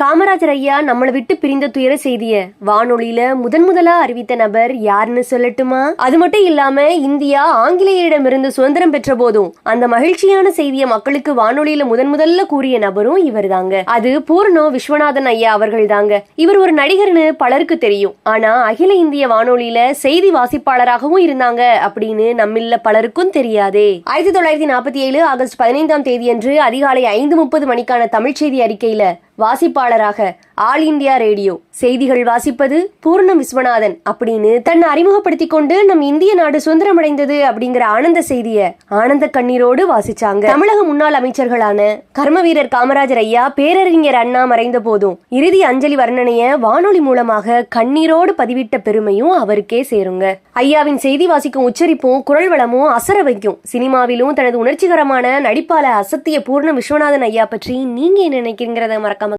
காமராஜர் ஐயா நம்மளை விட்டு பிரிந்த துயர செய்திய வானொலியில முதன் முதலா அறிவித்த நபர் யாருன்னு சொல்லட்டுமா? அது மட்டும் இல்லாம இந்தியா ஆங்கிலேயரிடமிருந்து சுதந்திரம் பெற்ற போதும் அந்த மகிழ்ச்சியான செய்தியை மக்களுக்கு வானொலியில முதன் முதல்ல கூறிய நபரும் இவர் தாங்க அது பூர்ணோ விஸ்வநாதன் ஐயா அவர்கள் தாங்க இவர் ஒரு நடிகர்னு பலருக்கு தெரியும். ஆனா அகில இந்திய வானொலியில செய்தி வாசிப்பாளராகவும் இருந்தாங்க அப்படின்னு நம்மில்ல பலருக்கும் தெரியாதே. ஆயிரத்தி தொள்ளாயிரத்தி நாற்பத்தி ஏழு ஆகஸ்ட் பதினைந்தாம் தேதியன்று அதிகாலை ஐந்து முப்பது மணிக்கான தமிழ் செய்தி அறிக்கையில வாசிப்பாளராக ஆல் இந்தியா ரேடியோ. செய்திகள் வாசிப்பது பூர்ணம் விஸ்வநாதன். அப்படின்னு தன்னை அறிமுகப்படுத்திக் கொண்டு நம் இந்திய நாடு சுதந்திரமடைந்தது அப்படிங்கிற ஆனந்த செய்திய ஆனந்த கண்ணீரோடு வாசிச்சாங்க. தமிழக முன்னாள் அமைச்சர்களான கர்ம வீரர் காமராஜர் ஐயா பேரறிஞர் அண்ணா மறைந்த போதும் இறுதி அஞ்சலி வர்ணனைய வானொலி மூலமாக கண்ணீரோடு பதிவிட்ட பெருமையும் அவருக்கே சேருங்க. ஐயாவின் செய்தி வாசிக்கும் உச்சரிப்பும் குரல் வளமும் அசர வைக்கும். சினிமாவிலும் தனது உணர்ச்சிகரமான நடிப்பால அசத்திய பூர்ண விஸ்வநாதன் ஐயா பற்றி நீங்க என்ன நினைக்கிறீங்கிறத மறக்காம